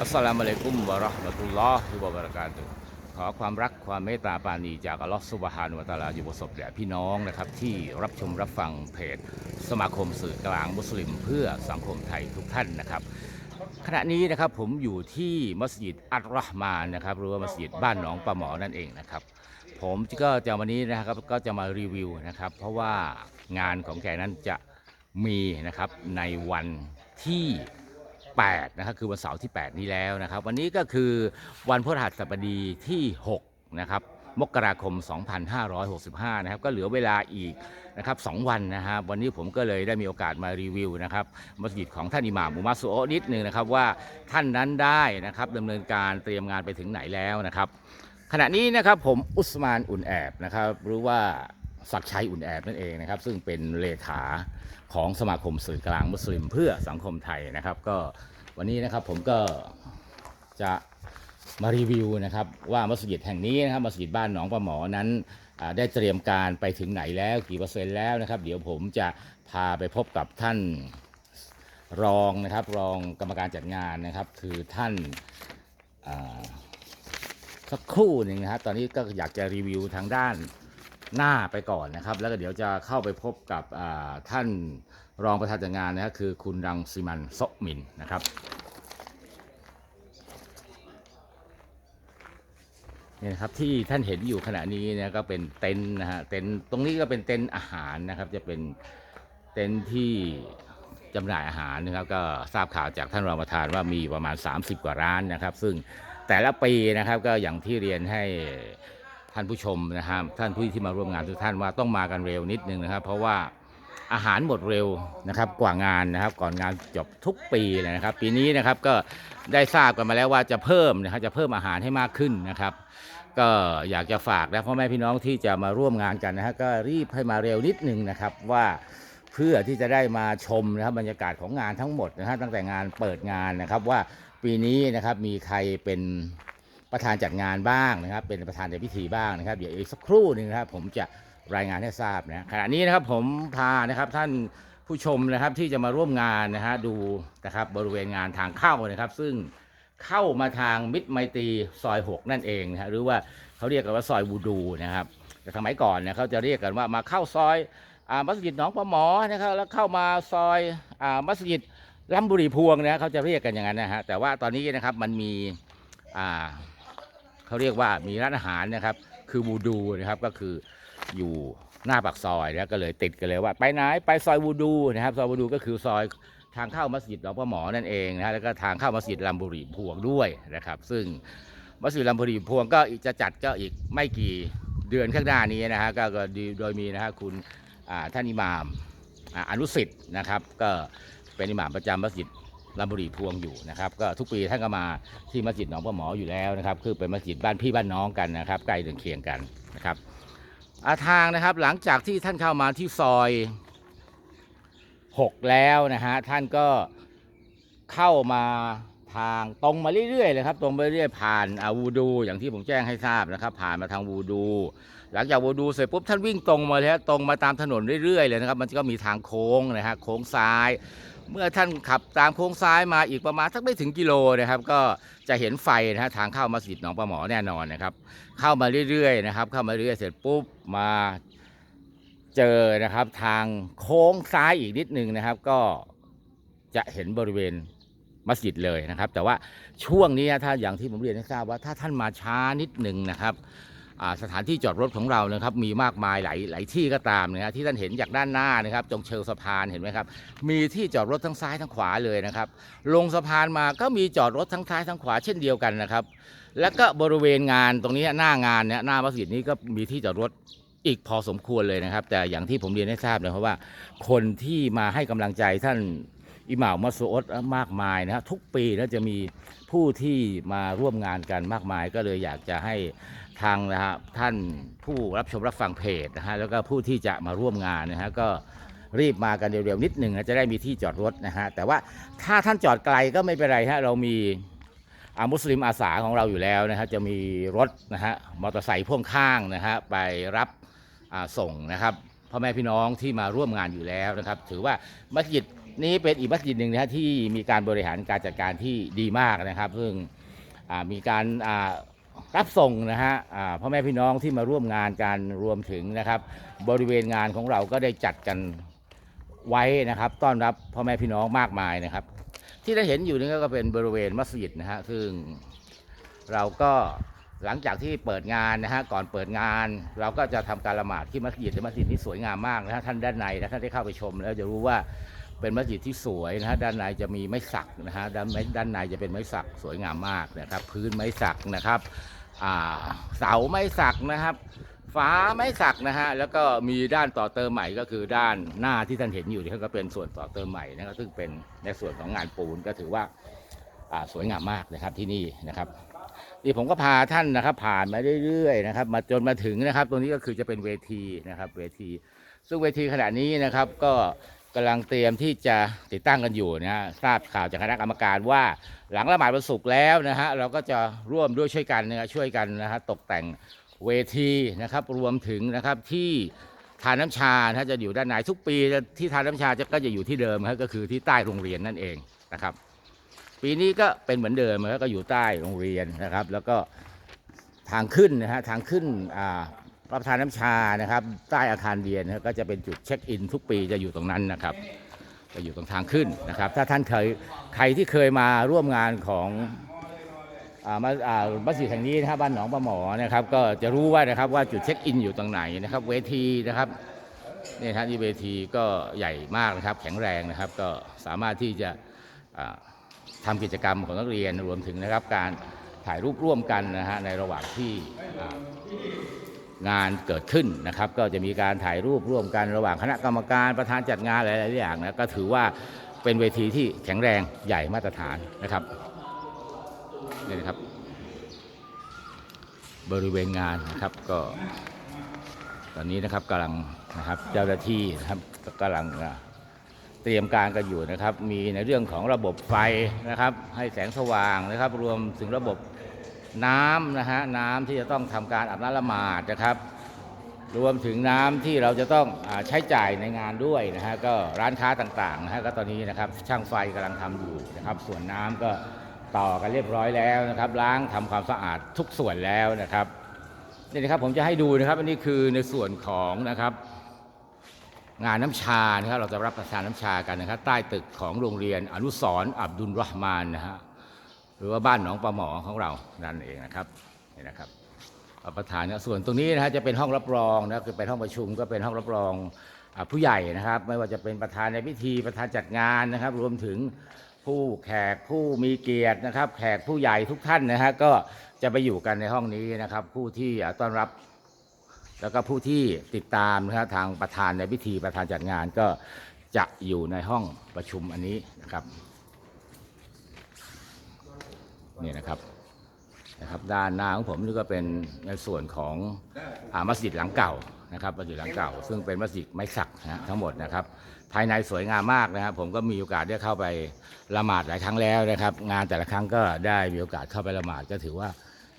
อัสสลามุอะลัยกุมวะเราะห์มะตุลลอฮ์วะบะเราะกาตุฮ์ขอความรักความเมตตาปราณีจากอัลลอฮ์ซุบฮานะฮูวะตะอาลาอยู่ประสบแด่พี่น้องนะครับ ที่รับชมรับฟังเพจ สมาคมสื่อกลางมุสลิมเพื่อสังคมไทยทุกท่านนะครับ ขณะนี้นะครับผมอยู่ที่มัสยิดอัลราะห์มานนะครับหรือว่ามัสยิดบ้านหนองปลาหมอนั่นเองนะครับ ผมก็จะวันนี้นะครับก็จะมารีวิวนะครับ เพราะว่างานของแกนั้นจะมีนะครับในวันที่ 8นะครับคือวันเสาร์ที่ 8 นี้แล้วนะครับ วันนี้ก็คือวันพฤหัสบดีที่ 6 นะครับมกราคม 2565 นะครับ ก็เหลือเวลาอีกนะครับสองวันนะครับ วันนี้ผมก็เลยได้มีโอกาสมารีวิวนะครับมัสยิดของท่านอิหม่ามมุมัสซุโอนิดหนึ่งนะครับว่าท่านนั้นได้นะครับดำเนินการเตรียมงานไปถึงไหนแล้วนะครับ ขณะนี้นะครับผมอุสมานอุ่นแอบนะครับหรือว่า ศักชัยอุ่นแอบนั่นเองนะครับ ซึ่งเป็นเลขาของสมาคมสื่อกลางมุสลิมเพื่อสังคมไทยนะครับ ก็วันนี้นะครับผมก็จะมารีวิวนะครับว่ามัสยิดแห่งนี้นะครับมัสยิดบ้านหนองปลาหมอนั้นได้เตรียมการไปถึงไหนแล้วกี่เปอร์เซ็นต์แล้วนะครับ เดี๋ยวผมจะพาไปพบกับท่านรองนะครับรองกรรมการจัดงานนะครับ คือท่านสักครู่หนึ่งนะครับ ตอนนี้ก็อยากจะรีวิวทางด้าน หน้าไปก่อนนะครับ แล้วก็เดี๋ยวจะเข้าไปพบกับท่านรองประธานจัดงานนะครับคือคุณรังสิมันโซมินนะครับนี่นะครับที่ท่านเห็นอยู่ขณะนี้เนะก็เป็นเต็นท์นะฮะเต็นท์ตรงนี้ก็เป็นเต็นท์อาหารนะครับ จะเป็นเต็นท์ที่จำหน่ายอาหารนะครับก็ทราบข่าวจากท่านรองประธานว่ามีประมาณ 30 กว่าร้านนะครับ ซึ่งแต่ละปีนะครับก็อย่างที่เรียนให้ ท่านผู้ชมนะครับท่านผู้ที่มาร่วมงานทุกท่านว่าต้องมากันเร็วนิดนึงนะครับ เพราะว่าอาหารหมดเร็วนะครับกว่างานนะครับ ก่อนงานจบทุกปีเลยนะครับ ปีนี้นะครับก็ได้ทราบกันมาแล้วว่าจะเพิ่มนะครับจะเพิ่มอาหารให้มากขึ้นนะครับ ก็อยากจะฝากนะพ่อแม่พี่น้องที่จะมาร่วมงานกันนะฮะก็รีบให้มาเร็วนิดนึงนะครับว่าเพื่อที่จะได้มาชมนะครับบรรยากาศของงานทั้งหมดนะฮะตั้งแต่งานเปิดงานนะครับว่าปีนี้นะครับมีใครเป็น ประธานจัดงานบ้างนะครับ เป็นประธานในพิธีบ้างนะครับ เดี๋ยวอีกสักครู่หนึ่งนะครับ ผมจะรายงานให้ทราบนะขณะนี้นะครับผมพานะครับท่านผู้ชมนะครับที่จะมาร่วมงานนะฮะดูนะครับบริเวณงานทางเข้านะครับ ซึ่งเข้ามาทางมิตรไมตรีซอย 6 นั่นเองนะฮะหรือว่าเขาเรียกกันว่าซอยวูดูนะครับแต่สมัยก่อนเนี่ยเขาจะเรียกกันว่ามาเข้าซอยอามัสยิดหนองปลาหมอนะครับแล้วเข้ามาซอยอามัสยิดลำบุรีพวงนะเขาจะเรียกกันอย่างนั้นนะฮะแต่ว่าตอนนี้นะครับมันมีอ่า เขาเรียกว่ามีร้านอาหารนะครับคือวูดูนะครับก็คืออยู่หน้าปากซอยนะก็เลยติดกันเลยว่า ไปไหนไปซอยวูดูนะครับซอยวูดูก็คือซอยทางเข้ามัสยิดหลวงพ่อหมอนั่นเองนะฮะแล้วก็ทางเข้ามัสยิดลำบุรีพวงด้วยนะครับ ซึ่งมัสยิดลำบุรีพวงก็จะจัดก็อีกไม่กี่เดือนข้างหน้านี้นะฮะก็โดยมีนะฮะคุณท่านอิหม่ามอ่าอนุสิทธิ์นะครับ ก็เป็นอิหม่ามประจำมัสยิด ลำบุรีพวงอยู่นะครับ ก็ทุกปีท่านก็มาที่มัสยิดหนองพ่อหมออยู่แล้วนะครับ คือเป็นมัสยิดบ้านพี่บ้านน้องกันนะครับ ใกล้เรือนเคียงกันนะครับอาทางนะครับหลังจากที่ท่านเข้ามาที่ซอย 6 แล้วนะฮะท่านก็เข้ามาทางตรงมาเรื่อยๆเลยครับตรงไปเรื่อยผ่านอาวูดูอย่างที่ผมแจ้งให้ทราบนะครับ ผ่านมาทางวูดู หลังจากวูดูเสร็จปุ๊บท่านวิ่งตรงมาเลยฮะตรงมาตามถนนเรื่อยๆเลยนะครับ มันก็มีทางโค้งนะฮะโค้งซ้าย เมื่อท่านขับตามโค้งซ้ายมาอีกประมาณสักไม่ถึงกิโลนะครับ ก็จะเห็นไฟนะฮะทางเข้ามัสยิดหนองปลาหมอแน่นอนนะครับ เข้ามาเรื่อยๆนะครับ เข้ามาเรื่อยๆเสร็จปุ๊บมาเจอนะครับทางโค้งซ้ายอีกนิดนึงนะครับ ก็จะเห็นบริเวณมัสยิดเลยนะครับ แต่ว่าช่วงนี้ถ้าอย่างที่ผมเรียนให้ทราบว่าถ้าท่านมาช้านิดหนึ่งนะครับ สถานที่จอดรถของเรานะครับมีมากมายหลายหลายที่ก็ตามนะฮะที่ท่านเห็นจากด้านหน้านะครับตรงเชิงสะพานเห็นไหมครับ มีที่จอดรถทั้งซ้ายทั้งขวาเลยนะครับ ลงสะพานมาก็มีจอดรถทั้งซ้ายทั้งขวาเช่นเดียวกันนะครับ แล้วก็บริเวณงานตรงนี้หน้างานเนี่ยหน้ามัสยิดนี้ก็มีที่จอดรถอีกพอสมควรเลยนะครับ แต่อย่างที่ผมเรียนให้ทราบเลยเพราะว่า คนที่มาให้กำลังใจท่าน อิหม่ามมัสอุดมากมายนะทุกปีนะจะมีผู้ที่มาร่วมงานกันมากมาย ก็เลยอยากจะให้ทางนะฮะท่านผู้รับชมรับฟังเพจนะฮะแล้วก็ผู้ที่จะมาร่วมงานนะฮะก็รีบมากันเร็วๆนิดหนึ่งนะจะได้มีที่จอดรถนะฮะแต่ว่าถ้าท่านจอดไกลก็ไม่เป็นไรฮะเรามีอามุสลิมอาสาของเราอยู่แล้วนะฮะจะมีรถนะฮะมอเตอร์ไซค์พ่วงข้างนะฮะไปรับส่งนะครับพ่อแม่พี่น้องที่มาร่วมงานอยู่แล้วนะครับ ถือว่ามัสยิด นี้เป็นอีกมัสยิดหนึ่งนะฮะที่มีการบริหารการจัดการที่ดีมากนะครับ ซึ่งอ่ามีการรับส่งนะฮะพ่อแม่พี่น้องที่มาร่วมงานการรวมถึงนะครับ บริเวณงานของเราก็ได้จัดกันไว้นะครับ ต้อนรับพ่อแม่พี่น้องมากมายนะครับ ที่เราเห็นอยู่นี่ก็เป็นบริเวณมัสยิดนะฮะซึ่งเราก็หลังจากที่เปิดงานนะฮะก่อนเปิดงาน เราก็จะทำการละหมาดที่มัสยิดและมัสยิดที่สวยงามมากนะฮะท่านด้านในนะท่านได้เข้าไปชมแล้วจะรู้ว่า เป็นมัสยิดที่สวยนะฮะด้านในจะมีไม้สักนะฮะด้านด้านในจะเป็นไม้สักสวยงามมากนะครับ พื้นไม้สักนะครับเสาไม้สักนะครับฝาไม้สักนะฮะแล้วก็มีด้านต่อเติมใหม่ก็คือด้านหน้าที่ท่านเห็นอยู่นี่ก็เป็นส่วนต่อเติมใหม่นะครับซึ่งเป็นในส่วนของงานปูนก็ถือว่าอ่าสวยงามมากนะครับที่นี่นะครับนี่ผมก็พาท่านนะครับ ผ่านมาเรื่อยๆนะครับ มาจนมาถึงนะครับ ตรงนี้ก็คือจะเป็นเวทีนะครับ เวที ซึ่งเวทีขณะนี้นะครับก็ กำลังเตรียมที่จะติดตั้งกันอยู่นะฮะทราบข่าวจากคณะกรรมการว่าหลังละหมาดวันศุกร์แล้วนะฮะเราก็จะร่วมด้วยช่วยกันนะฮะช่วยกันนะฮะตกแต่งเวทีนะครับรวมถึงนะครับที่ทานน้ำชานะจะอยู่ด้านในทุกปีที่ทานน้ำชาจะก็จะอยู่ที่เดิมครับก็คือที่ใต้โรงเรียนนั่นเองนะครับ ปีนี้ก็เป็นเหมือนเดิมนะครับก็อยู่ใต้โรงเรียนนะครับ แล้วก็ทางขึ้นนะฮะทางขึ้นอ่า รับประทานน้ำชานะครับ ใต้อาคารเรียนนะก็จะเป็นจุดเช็คอินทุกปีจะอยู่ตรงนั้นนะครับจะอยู่ตรงทางขึ้นนะครับ ถ้าท่านเคยใครที่เคยมาร่วมงานของอามาอ่ามัสยิแห่งนี้นะครับบ้านหนองปลาหมอนะครับ ก็จะรู้ว่านะครับว่าจุดเช็คอินอยู่ตรงไหนนะครับ เวทีนะครับนี่นะที่เวทีก็ใหญ่มากนะครับ แข็งแรงนะครับ ก็สามารถที่จะอ่าทำกิจกรรมของนักเรียนรวมถึงนะครับ การถ่ายรูปร่วมกันนะฮะในระหว่างที่ งานเกิดขึ้นนะครับ ก็จะมีการถ่ายรูปร่วมกันระหว่างคณะกรรมการประธานจัดงานหลายๆอย่างนะก็ถือว่าเป็นเวทีที่แข็งแรงใหญ่มาตรฐานนะครับนี่นะครับ บริเวณงานนะครับก็ตอนนี้นะครับกำลังนะครับเจ้าหน้าที่นะครับกำลังเตรียมการกันอยู่นะครับ มีในเรื่องของระบบไฟนะครับ ให้แสงสว่างนะครับ รวมถึงระบบ น้ำนะฮะน้ำที่จะต้องทำการอาบน้ำละหมาดนะครับ รวมถึงน้ำที่เราจะต้องอใช้จ่ายในงานด้วยนะฮะก็ร้านค้าต่างๆนะฮะก็ตอนนี้นะครับช่างไฟกำลังทำอยู่นะครับ ส่วนน้ำก็ต่อกันเรียบร้อยแล้วนะครับ ล้างทำความสะอาดทุกส่วนแล้วนะครับนี่นะครับผมจะให้ดูนะครับ อันนี้คือในส่วนของนะครับ งานน้ำชานะครับเราจะรับประทานน้ำชากันนะครับ ใต้ตึกของโรงเรียนอนุสรอับดุลรหมานนะฮะ รือว่าบ้านหนองปลาหมอของเรานั่นเองนะครับนี่นะครับประทานนะส่วนตรงนี้นะฮะจะเป็นห้องรับรองนะคือเป็นห้องประชุมก็เป็นห้องรับรองผู้ใหญ่นะครับ ไม่ว่าจะเป็นประธานในพิธีประธานจัดงานนะครับ รวมถึงผู้แขกผู้มีเกียรตินะครับ แขกผู้ใหญ่ทุกท่านนะฮะก็จะไปอยู่กันในห้องนี้นะครับ ผู้ที่ต้อนรับแล้วก็ผู้ที่ติดตามนะครับทางประธานในพิธีประธานจัดงานก็จะอยู่ในห้องประชุมอันนี้นะครับ นี่นะครับนะครับ ด้านหน้าของผมนี่ก็เป็นในส่วนของอามัสยิดหลังเก่านะครับมัสยิดหลังเก่า ซึ่งเป็นมัสยิดไม้สักนะฮะทั้งหมดนะครับ ภายในสวยงามมากนะครับ ผมก็มีโอกาสได้เข้าไปละหมาดหลายครั้งแล้วนะครับ งานแต่ละครั้งก็ได้มีโอกาสเข้าไปละหมาดก็ถือว่า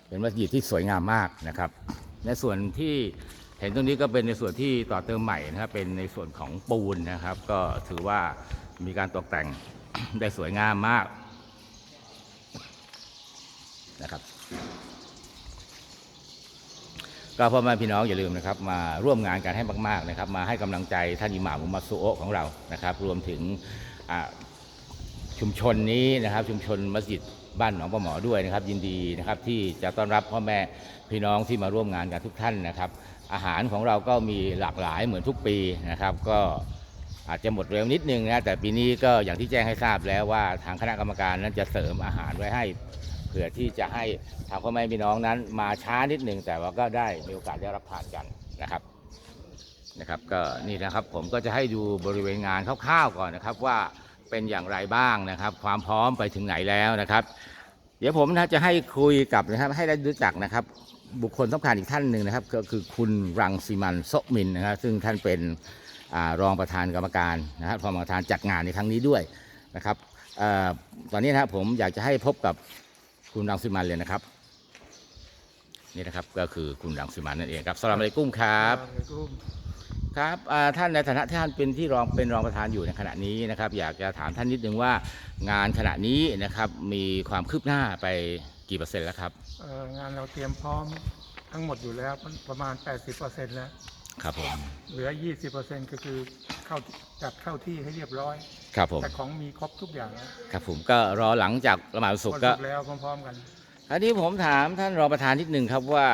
เป็นมัสยิดที่สวยงามมากนะครับ ในส่วนที่เห็นตรงนี้ก็เป็นในส่วนที่ต่อเติมใหม่นะครับ เป็นในส่วนของปูนนะครับ ก็ถือว่ามีการตกแต่งได้สวยงามมาก นะครับก็พ่อแม่พี่น้องอย่าลืมนะครับมาร่วมงานกันให้มาก ๆนะครับ มาให้กำลังใจท่านอิหม่ามมุฮัมมัดซูโอของเรานะครับ รวมถึงชุมชนนี้นะครับ ชุมชนมัสยิดบ้านหนองปลาหมอด้วยนะครับ ยินดีนะครับที่จะต้อนรับพ่อแม่พี่น้องที่มาร่วมงานกันทุกท่านนะครับ อาหารของเราก็มีหลากหลายเหมือนทุกปีนะครับ ก็อาจจะหมดเร็วนิดนึงนะแต่ปีนี้ก็อย่างที่แจ้งให้ทราบแล้วว่าทางคณะกรรมการนั้นจะเสริมอาหารไว้ให้ เพื่อที่จะให้ทางพ่อแม่พี่น้องนั้น มาช้านิดหนึ่งแต่ว่าก็ได้มีโอกาสได้รับทานกันนะครับนะครับ ก็นี่นะครับผมก็จะให้ดูบริเวณงานคร่าวๆก่อนนะครับว่าเป็นอย่างไรบ้างนะครับ ความพร้อมไปถึงไหนแล้วนะครับ เดี๋ยวผมนะจะให้คุยกับนะครับ ให้ได้รู้จักนะครับ บุคคลสำคัญอีกท่านหนึ่งนะครับ ก็คือคุณรังสีมันโซมินนะครับซึ่งท่านเป็นอรองประธานกรรมการนะครับรองประธานจัดงานในครั้งนี้ด้วยนะครับออตอนนี้นะครับผมอยากจะให้พบกับ คุณรังสิมันเลยนะครับ นี่นะครับก็คือคุณรังสิมันนั่นเองครับสลามอะลัยกุ้มครับครับอ่าท่านในฐานะที่ท่านเป็นที่รองเป็นรองประธานอยู่ในขณะนี้นะครับ อยากจะถามท่านนิดนึงว่างานขณะนี้นะครับมีความคืบหน้าไปกี่เปอร์เซ็นต์แล้วครับเอ่องานเราเตรียมพร้อมทั้งหมดอยู่แล้วประมาณ 80%แล้วครับผมเหลือ 20%ก็คือเข้าจัดเข้าที่ให้เรียบร้อย ครับผมแต่ของมีครบทุกอย่างแล้วครับผมก็รอหลังจากละหมาดวันศุกร์ก็ก็แล้วพร้อมๆกัน อันนี้ผมถามท่านรองประธานนิดนึงครับว่า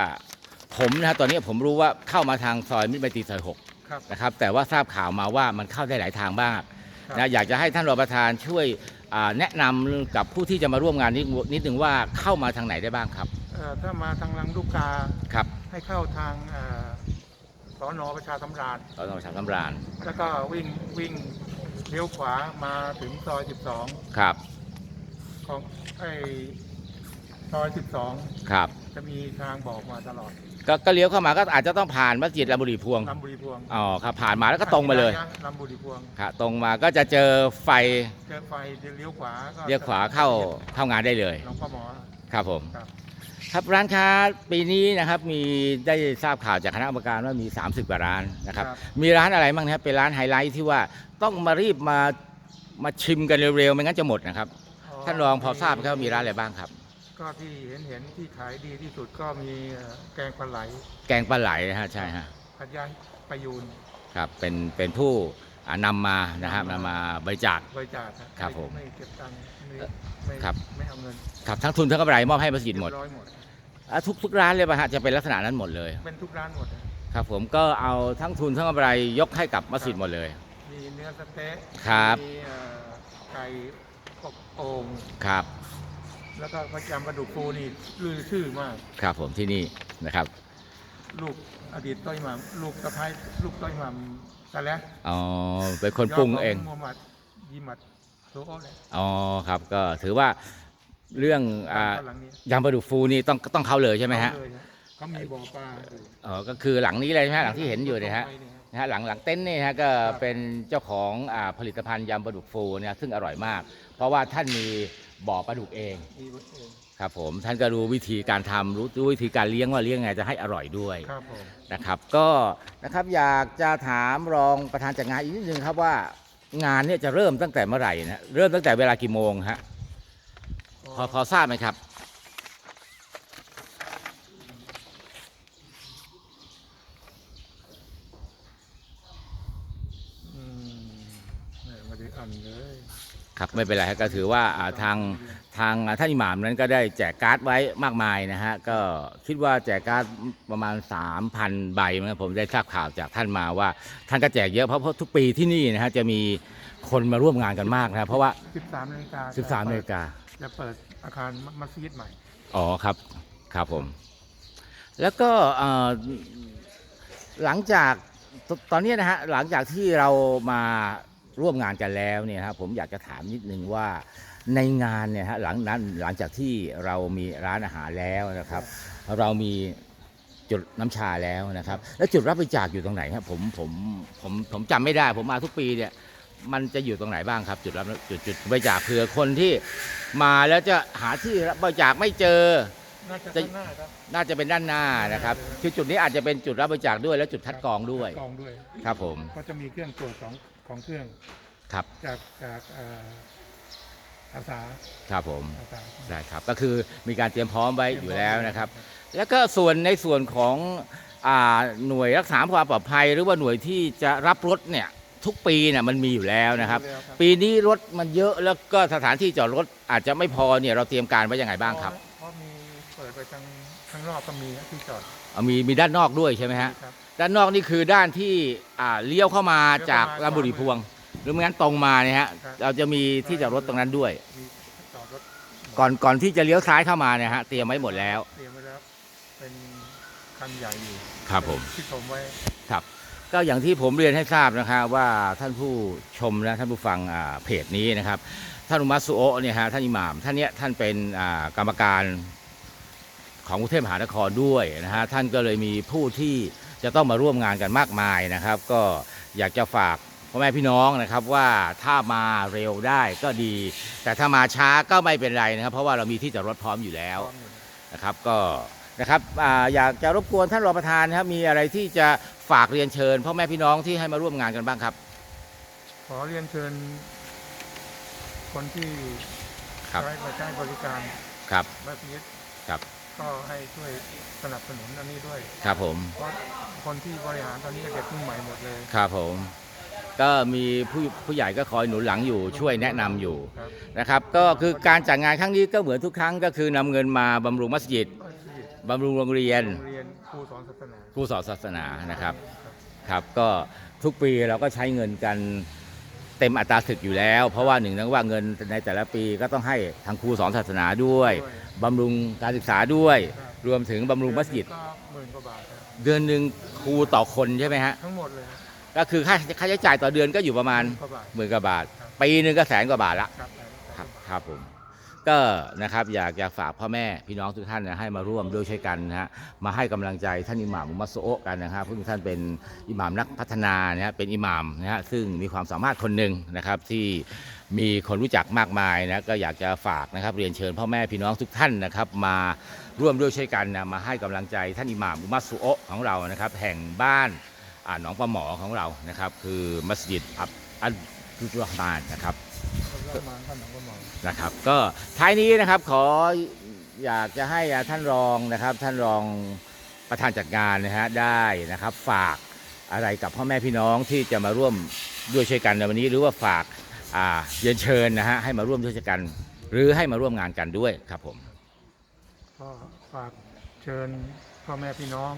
ผมนะฮะตอนนี้ผมรู้ว่าเข้ามาทางซอยมิตรไมตรีซอยหกครับ นะครับ แต่ว่าทราบข่าวมาว่ามันเข้าได้หลายทางบ้างครับ นะอยากจะให้ท่านรองประธานช่วยอ่าแนะนำกับผู้ที่จะมาร่วมงานนิดนิดนึงว่าเข้ามาทางไหนได้บ้างครับเอ่อถ้ามาทางลังลูกกาครับให้เข้าทางเอ่อสอนอประชาสำราญเราต้องประชาสัมราญแล้วก็วิ่งวิ่ง เลี้ยวขวามาถึงซอย ครับ 12 ของไอ้ซอย ครับ 12 จะมีทางบอกมาตลอดก็ก็เลี้ยวเข้ามาก็อาจจะต้องผ่านมัสยิดลำบุรีพวง ลำบุรีพวงอ๋อครับ ผ่านมาแล้วก็ตรงมาเลยลำบุรีพวง ครับตรงมาก็จะเจอไฟเจอไฟเลี้ยวขวาก็เลี้ยวขวาเข้าเข้างานได้เลย หลวงพ่อหมอ ครับผม ครับ ครับร้านค้าปีนี้นะครับมีได้ทราบข่าวจากคณะกรรมการว่ามี 30กว่าร้านนะครับครับ มีร้านอะไรบ้างนะครับเป็นร้านไฮไลท์ที่ว่าต้องมารีบมามาชิมกันเร็วๆไม่งั้นจะหมดนะครับท่านรองพอทราบไหมครับว่ามีร้านอะไรบ้างครับ ก็ที่เห็นเห็นที่ขายดีที่สุดก็มีเอ่อแกงปลาไหลแกงปลาไหลนะฮะใช่ฮะพัทยาประยูนครับเป็นเป็นผู้อ่านำมานะครับนำมาบริจาค บริจาคครับผมไม่เก็บตังค์ไม่ไม่ครับ ไม่เอาเงินครับทั้งทุนทั้งกำไรมอบให้มัสยิดหมด เรียบร้อยหมด อะทุกทุกร้านเลยป่ะฮะจะเป็นลักษณะนั้นหมดเลย เป็นทุกร้านหมดนะครับผมก็เอาทั้งทุนทั้งกำไรยกให้กับมัสยิดหมดเลย มีเนื้อสะเต๊ะครับ มีเอ่อไก่อบโอ่งครับ แล้วก็พระยำกระดูกปูนี่ลือชื่อมาก ครับผมที่นี่นะครับลูกอดีตต้อยหม่ำลูกสะพ้ายลูกต้อยหม่ำกันแล้วอ๋อเป็นคนปรุงเองมูฮัมหมัดยิมัดโซโอเลยอ๋อครับก็ถือว่า เรื่องอ่าหลังนี้ยำปลาดุกฟูนี่ต้องต้องเข้าเลยใช่ไหมฮะเขาเลยเขามีบ่อปลาอยู่อ๋อ ก็คือหลังนี้เลยใช่ไหมฮะหลังที่เห็นอยู่เนี่ยฮะไปเนี่ยนะฮะหลังหลังเต็นท์นี่ฮะก็ครับเป็นเจ้าของอ่าผลิตภัณฑ์ยำปลาดุกฟูเนี่ยซึ่งอร่อยมาก เพราะว่าท่านมีบ่อปลาดุกเองมีเองครับผมท่านก็รู้วิธีการทำรู้รู้วิธีการเลี้ยงว่าเลี้ยงไงจะให้อร่อยด้วยครับผม นะครับ ก็นะครับอยากจะถามรองประธานจัดงานอีกนิดนึงครับว่างานเนี่ยจะเริ่มตั้งแต่เมื่อไหร่นะเริ่มตั้งแต่เวลากี่โมงฮะ พอพอทราบไหมครับ อืมไม่ไม่ได้อ่านเลยครับไม่เป็นไรครับก็ถือว่าอ่าทางทางท่านอิหม่ามนั้นก็ได้แจกการ์ดไว้มากมายนะฮะก็คิดว่าแจกการ์ดประมาณ 3,000 ใบนะผมได้ทราบข่าวจากท่านมาว่า ท่านก็แจกเยอะเพราะเพราะทุกปีที่นี่นะฮะจะมีคนมาร่วมงานกันมากนะเพราะว่า13นาฬิกา13นาฬิกา จะเปิดอาคารมัสยิดใหม่ อ๋อครับครับผม แล้วก็เอ่อหลังจากตตอนนี้นะฮะหลังจากที่เรามาร่วมงานกันแล้วเนี่ยครับผมอยากจะถามนิดนึงว่าในงานเนี่ยฮะหลังนั้นหลังจากที่เรามีร้านอาหารแล้วนะครับ เรามีจุดน้ำชาแล้วนะครับ แล้วจุดรับบริจาคอยู่ตรงไหนครับผมผมผมผมจำไม่ได้ ผมมาทุกปีเนี่ย มันจะอยู่ตรงไหนบ้างครับ จุดรับจุดจุดบริจาคเผื่อคนที่มาแล้วจะหาที่รับบริจาคไม่เจอ น่าจะจะข้างหน้าครับน่าจะเป็นด้านหน้านะครับคือจุดนี้อาจจะเป็นจุดรับบริจาคด้วย และจุดคัดกรองด้วย กองด้วยครับผมก็จะมีเครื่องตรวจของของเครื่องครับจากจากเอ่ออาสาครับผมอาสาได้ครับก็คือมีการเตรียมพร้อมไว้อยู่แล้วนะครับ แล้วก็ส่วนในส่วนของอ่าหน่วยรักษาความปลอดภัย หรือว่าหน่วยที่จะรับรถเนี่ย ทุกปีเนี่ยมันมีอยู่แล้วนะครับมีแล้วปีนี้รถมันเยอะแล้วก็สถานที่จอดรถอาจจะไม่พอเนี่ยเราเตรียมการไว้ยังไงบ้างครับเพราะมีเปิดไปทางข้างนอกก็มีที่จอดเอามีมีด้านนอกด้วยใช่ไหมฮะครับ ด้านนอกนี่คือด้านที่อ่าเลี้ยวเข้ามาจากเลี้ยวเข้ามาลำบุรีพวง หรือไม่งั้นตรงมาเนี่ยฮะครับ เราจะมีที่จอดรถตรงนั้นด้วย มีจอดรถก่อนก่อนที่จะเลี้ยวซ้ายเข้ามาเนี่ยฮะเตรียมไว้หมดแล้วเตรียมไว้แล้วเป็นคันใหญ่อยู่ครับผมที่ผมไว้ครับ ก็อย่างที่ผมเรียนให้ทราบนะครับว่าท่านผู้ชมและท่านผู้ฟังเพจนี้นะครับ ท่านอุมัตสุโอะเนี่ยฮะท่านอิหม่าม ท่านเนี้ยท่านเป็นกรรมการของกรุงเทพมหานครด้วยนะฮะท่านก็เลยมีผู้ที่จะต้องมาร่วมงานกันมากมายนะครับ ก็อยากจะฝากพ่อแม่พี่น้องนะครับว่าถ้ามาเร็วได้ก็ดี แต่ถ้ามาช้าก็ไม่เป็นไรนะครับ เพราะว่าเรามีที่จอดรถพร้อมอยู่แล้วนะครับ ก็ นะครับอาอยากจะรบกวนท่านรองประธานนะครับมีอะไรที่จะฝากเรียนเชิญพ่อแม่พี่น้องที่ให้มาร่วมงานกันบ้างครับ ขอเรียนเชิญคนที่ครับใช้มาใช้บริการครับมัสยิดครับก็ให้ช่วยสนับสนุนอันนี้ด้วย ครับผมเพราะคนที่บริหารตอนนี้เด็กรุ่นใหม่หมดเลยครับผมก็มีผู้ผู้ใหญ่ก็คอยหนุนหลังอยู่ช่วยแนะนำอยู่ครับนะครับ ก็คือการจัดงานครั้งนี้ก็เหมือนทุกครั้งก็คือนำเงินมาบำรุงมัสยิดมัสยิด บำรุงโรงเรียนโรงเรียนครูสอนศาสนาผู้สอนศาสนานะครับครับครับก็ทุกปีเราก็ใช้เงินกันเต็มอัตราศึกอยู่แล้ว เพราะว่าหนึ่งนึงว่าเงินในแต่ละปีก็ต้องให้ทางครูสอนศาสนาด้วยบำรุงการศึกษาด้วย รวมถึงบำรุงมัสยิดก็หมื่นกว่าบาทครับเดือนหนึ่งครูต่อคนใช่ไหมฮะทั้งหมดเลยครับ ก็คือค่าค่าใช้จ่ายต่อเดือนก็อยู่ประมาณกว่าบาทหมื่นกว่าบาทครับปีหนึ่งก็แสนกว่าบาทละครับครับครับผม ก็นะครับอยากจะฝากพ่อแม่พี่น้องทุกท่านนะให้มาร่วมด้วยช่วยกันนะฮะมาให้กำลังใจท่านอิหม่ามมุมัสโอะกันนะครับซึ่งท่านเป็นอิหม่ามนักพัฒนานะฮะเป็นอิหม่ามนะฮะซึ่งมีความสามารถคนหนึ่งนะครับที่มีคนรู้จักมากมายนะก็อยากจะฝากนะครับเรียนเชิญพ่อแม่พี่น้องทุกท่านนะครับมาร่วมด้วยช่วยกันนะมาให้กำลังใจท่านอิหม่ามมุมัสโอะของเรานะครับแห่งบ้านอ่าหนองปลาหมอของเรานะครับคือมัสยิดอับอัลกุรอานนะครับ นหนองก็มองนะครับ ก็ท้ายนี้นะครับขออยากจะให้ท่านรองนะครับ ท่านรองประธานจัดงานนะฮะได้นะครับฝากอะไรกับพ่อแม่พี่น้องที่จะมาร่วมด้วยช่วยกันในวันนี้ หรือว่าฝากอ่าเรียนเชิญนะฮะให้มาร่วมด้วยช่วยกัน หรือให้มาร่วมงานกันด้วยครับผมก็ฝากเชิญพ่อแม่พี่น้อง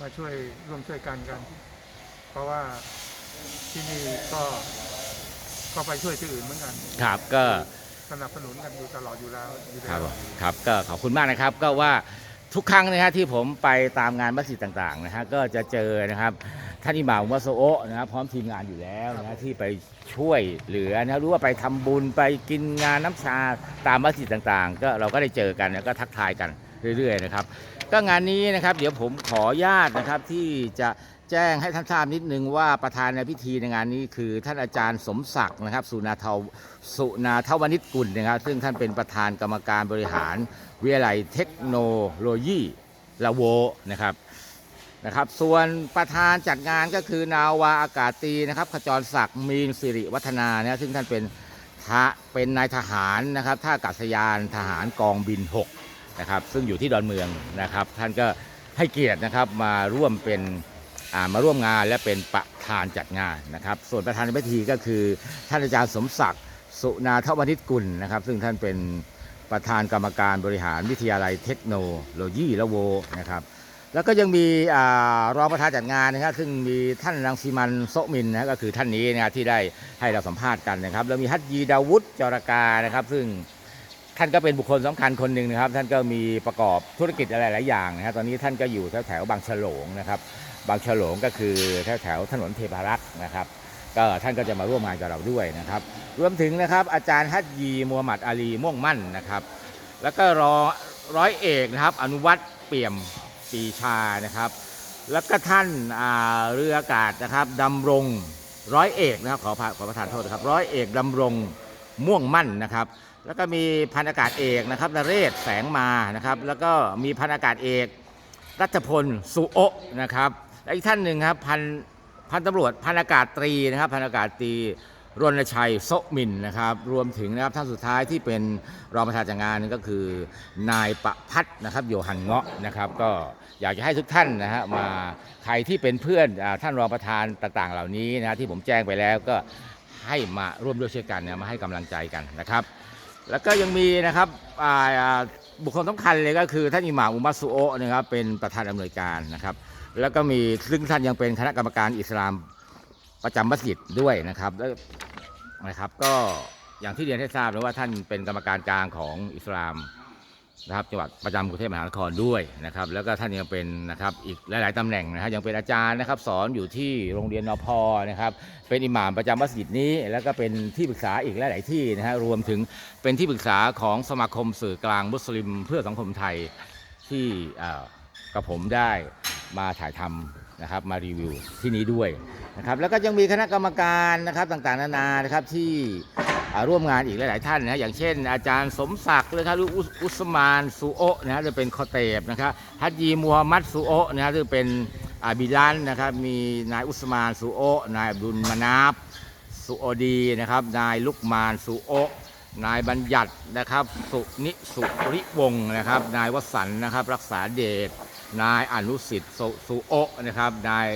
มาช่วยร่วมช่วยกันกัน เพราะว่าที่นี่ก็ ก็ไปช่วยที่อื่นเหมือนกัน ครับก็สนับสนุนกันอยู่ตลอดอยู่แล้วอยู่ครับแล้วครับก็ขอบคุณมากนะครับก็ว่าทุกครั้งนะฮะที่ผมไปตามงานมัสยิดต่างๆนะฮะก็จะเจอนะครับท่านอิหม่ามวัสโอะนะครับพร้อมทีมงานอยู่แล้วนะฮะที่ไปช่วยเหลือนะรู้ว่าไปทำบุญไปกินงานน้ำชาตามมัสยิดต่างๆ ก็เราก็ได้เจอกันแล้วก็ทักทายกันเรื่อยๆนะครับ ก็งานนี้นะครับ เดี๋ยวผมขออนุญาตนะครับที่จะ แจ้งให้ท่านทราบนิดนึงว่าประธานในพิธีในงานนี้คือ ท่านอาจารย์สมศักดิ์นะครับ สุนาเทาสุนาทวนิชกุลนะครับ ซึ่งท่านเป็นประธานกรรมการบริหาร วิทยาลัยเทคโนโลยีละโวนะครับนะครับ ส่วนประธานจัดงานก็คือนาวาอากาศตีนะครับ ขจรศักดิ์มีนสิริวัฒนานะซึ่งท่านเป็นทะเป็นนายทหารนะครับท่าอากาศยานทหารกองบิน 6 นะครับ ซึ่งอยู่ที่ดอนเมืองนะครับ ท่านก็ให้เกียรตินะครับมาร่วมเป็น มาร่วมงานและเป็นประธานจัดงานนะครับ ส่วนประธานในพิธีก็คือท่านอาจารย์สมศักดิ์สุนาทวนิชกุลนะครับ ซึ่งท่านเป็นประธานกรรมการบริหารวิทยาลัยเทคโนโลยีละโวนะครับ แล้วก็ยังมีอรองประธานจัดงานนะครับ ซึ่งมีท่านรังสีมันโซมินนะก็คือท่านนี้นะที่ได้ให้เราสัมภาษณ์กันนะครับ แล้วมีฮัตยีดาวุฒิจรกานะครับ ซึ่งท่านก็เป็นบุคคลสำคัญคนหนึ่งนะครับ ท่านก็มีประกอบธุรกิจอะไรหลายอย่างนะครับ ตอนนี้ท่านก็อยู่แถวแถวบางฉลงนะครับ บางฉลงก็คือแถวแถวถนนเทพารักษ์นะครับ ก็ท่านก็จะมาร่วมงานกับเราด้วยนะครับ รวมถึงนะครับอาจารย์ฮัตยีมูฮัมหมัดอาลีม่วงมั่นนะครับ แล้วก็รอร้อยเอกนะครับอนุวัตรเปี่ยมปีชานะครับ แล้วก็ท่านอาเรืออากาศนะครับดำรงร้อยเอกนะครับขอขอประทานโทษนะครับร้อยเอกดำรงม่วงมั่นนะครับแล้วก็มีพันอากาศเอกนะครับนเรศแสงมานะครับ แล้วก็มีพันอากาศเอกรัชพลสุโอะนะครับ และอีกท่านหนึ่งครับพันพันตำรวจพันอากาศตรีนะครับพันอากาศตรีรณชัยโซมินนะครับรวมถึงนะครับท่านสุดท้ายที่เป็นรองประธานจัดงานก็คือนายประพัฒนะครับโยหันเงาะนะครับ ก็อยากจะให้ทุกท่านนะฮะมาใครที่เป็นเพื่อนอท่านรองประธานต่างๆ เหล่านี้นะที่ผมแจ้งไปแล้วก็ให้มาร่วมด้วยช่วยกันนะมาให้กำลังใจกันนะครับ แล้วก็ยังมีนะครับบุคคลสำคัญเลยก็คือท่านอิหม่ามอุมัสุโอะนะครับเป็นประธานอำนวยการนะครับ แล้วก็มีซึ่งท่านยังเป็นคณะกรรมการอิสลามประจำมัสยิดด้วยนะครับแล้วนะครับ ก็อย่างที่เรียนให้ทราบแล้วว่าท่านเป็นกรรมการกลางของอิสลามนะครับจังหวัดประจำกรุงเทพมหานครด้วยนะครับ แล้วก็ท่านยังเป็นนะครับอีกหลาย ๆตำแหน่งนะครับยังเป็นอาจารย์นะครับ สอนอยู่ที่โรงเรียนนพนะครับ เป็นอิหม่ามประจำมัสยิดนี้ แล้วก็เป็นที่ปรึกษาอีกหลาย ๆ ที่นะฮะรวมถึงเป็นที่ปรึกษาของสมาคมสื่อกลางมุสลิม เพื่อสังคมไทยที่กับผมได้ มาถ่ายทำนะครับมารีวิวที่นี้ด้วยนะครับแล้วก็ยังมีคณะกรรมการนะครับต่างๆ นานานะครับที่ร่วมงานอีกหลาย ๆ ท่านนะอย่างเช่น อาจารย์สมศักดิ์นะครับหรืออุสอุสมานสุโอะนะฮะจะเป็นคอเตบนะครับฮัจยีมูฮัมมัดสุโอะนะฮะจะเป็นอาบิลันนะครับมีนายอุสมานสุโอะนายอับดุลมานาบสุโอดีนะครับนายลุกมานสุโอะนายบัญญัตินะครับสุนิสุริวงศ์นะครับนายวสันนะครับรักษาเดช นายอนุสิทธิ์สุโอนะครับ นาย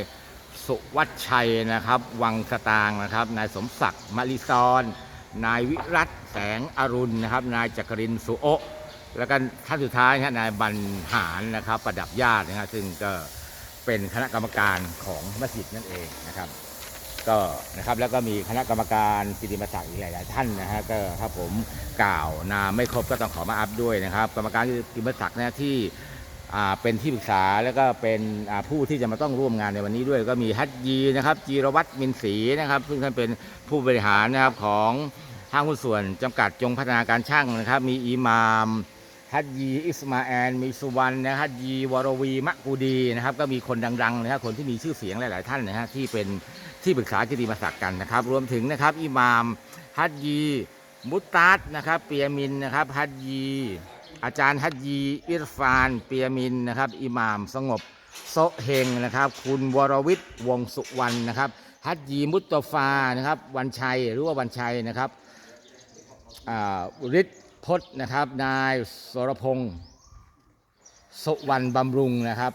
สุวัชชัยนะครับ วังสตางนะครับ นายสมศักดิ์มาริซอนนายวิรัตแสงอรุณนะครับ นายจักรินสุโอแล้วก็ท่านสุดท้ายนะนายบรรหารนะครับ ประดับญาตินะครับซึ่งก็เป็นคณะกรรมการของมัสยิดนั่นเองนะครับก็นะครับแล้วก็มีคณะกรรมการกิติมศักดิ์อีกหลาย ๆ ท่านนะฮะก็ถ้าผมกล่าวนามไม่ครบก็ต้องขอมาอัพด้วยนะครับ กรรมการกิติมศักดิ์นะที่ เป็นที่ปรึกษาแล้วก็เป็นผู้ที่จะมาต้องร่วมงานในวันนี้ด้วย ก็มีฮัตยีนะครับจีรวัตรมินศรีนะครับ ซึ่งท่านเป็นผู้บริหารนะครับของห้างหุ้นส่วนจำกัดจงพัฒนาการช่างนะครับ มีอิหมามฮัตยีอิสมาแอนมีสุวรรณนะฮัตยีวรวีมะกูดีนะครับ ก็มีคนดังๆนะครับคนที่มีชื่อเสียงหลาย ๆ ท่านนะฮะที่เป็นที่ปรึกษากิติมศักดิ์กันนะครับ รวมถึงนะครับอิหมามฮัดยีมุตตัดนะครับเปียมินนะครับฮัดยี อาจารย์ฮัดยีอิรฟานเปียมินนะครับอิหมามสงบโซเฮงนะครับ คุณวรวิทย์วงสุวรรณนะครับฮัดยีมุตตฟานะครับวันชัยหรือว่าวันชัยนะครับอ่าฤทธิ์พจน์นะครับ นายสรพงศ์สุวรรณบำรุงนะครับ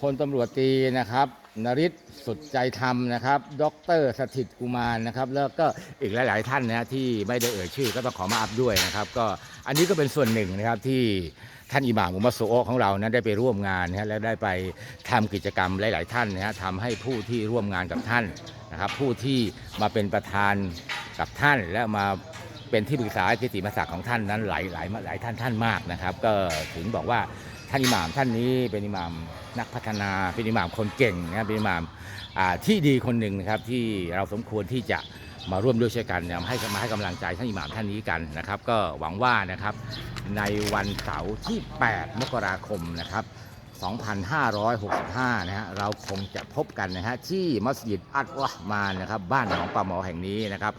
พลตำรวจตรีนะครับ นริศสุดใจธรรมนะครับ ดรสถิตกุมารนะครับ แล้วก็อีกหลาย ๆ ท่านนะฮะที่ไม่ได้เอ่ยชื่อก็ต้องขอมาอัพด้วยนะครับ ก็อันนี้ก็เป็นส่วนหนึ่งนะครับที่ท่านอิหม่ามอุมัสโซโอของเรานั้นได้ไปร่วมงานนะฮะและได้ไปทำกิจกรรมหลาย ๆ ท่านนะฮะทำให้ผู้ที่ร่วมงานกับท่านนะครับ ผู้ที่มาเป็นประธานกับท่านและมาเป็นที่ปรึกษากิติมศักดิ์ของท่านนั้นหลายหลายหลายท่านท่านมากนะครับ ก็ถึงบอกว่าานอิหม่ามท่านนี้เป็นอิหม่ามนักพัฒนาเป็นอิหม่ามคนเก่งนะครับเป็นอิหม่ามที่ดีคนหนึ่งนะครับที่เราสมควรที่จะมาร่วมด้วยช่วยกันมาให้มาให้กำลังใจท่านอิหม่ามท่านนี้กันนะครับ ก็หวังว่านะครับในวันเสาร์ที่ 8 มกราคมนะครับ 2565 นะฮะเราคงจะพบกันนะฮะที่มัสยิดอัลลอฮ์มานนะครับ บ้านหนองปลาหมอแห่งนี้นะครับ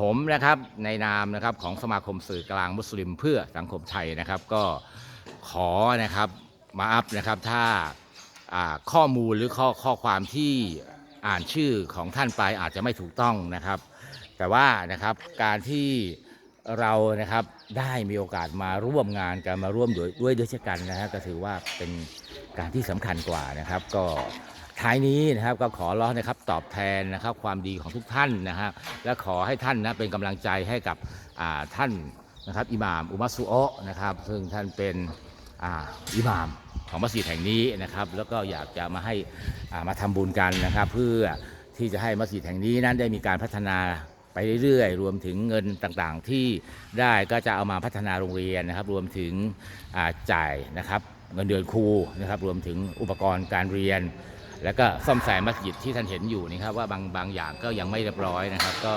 ผมนะครับในนามนะครับของสมาคมสื่อกลางมุสลิมเพื่อสังคมไทยนะครับก็ ขอนะครับมาอัพนะครับถ้าข้อมูลหรือข้อข้อความที่อ่านชื่อของท่านไปอาจจะไม่ถูกต้องนะครับ แต่ว่านะครับการที่เรานะครับได้มีโอกาสมาร่วมงานกันมาร่วมด้วยด้วยด้วยเช่นกันนะฮะก็ถือว่าเป็นการที่สำคัญกว่านะครับ ก็ท้ายนี้นะครับก็ขอร้องนะครับตอบแทนนะครับความดีของทุกท่านนะครับและขอให้ท่านนะเป็นกำลังใจให้กับท่าน นะครับอิหม่ามอุมัสซุโอนะครับ ซึ่งท่านเป็นอิหม่ามของมัสยิดแห่งนี้นะครับ แล้วก็อยากจะมาให้มาทำบุญกันนะครับ เพื่อที่จะให้มัสยิดแห่งนี้นั้นได้มีการพัฒนาไปเรื่อยๆ รวมถึงเงินต่างๆ ที่ได้ก็จะเอามาพัฒนาโรงเรียนนะครับ รวมถึงจ่ายนะครับเงินเดือนครูนะครับ รวมถึงอุปกรณ์การเรียน แล้วก็ซ่อมแซมมัสยิดที่ท่านเห็นอยู่นี่ครับว่าบางบางอย่างก็ยังไม่เรียบร้อยนะครับ ก็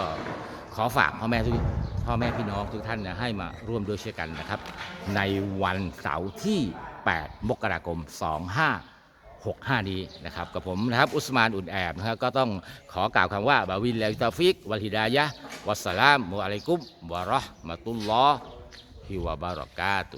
ขอฝากพ่อแม่ทุกพ่อแม่พี่น้องทุกท่านนะให้มาร่วมด้วยช่วยกันนะครับ ในวันเสาร์ที่ 8 มกราคม 25 65 นี้นะครับ กับผมนะครับ อุสมานอุ่นแอบนะครับก็ต้องขอกล่าวคำว่าบาวินแลตาฟิกวัลฮิดายะวัสสลามุอะลัยกุมวะเราะห์มะตุลลอฮิวะบารอกาตุ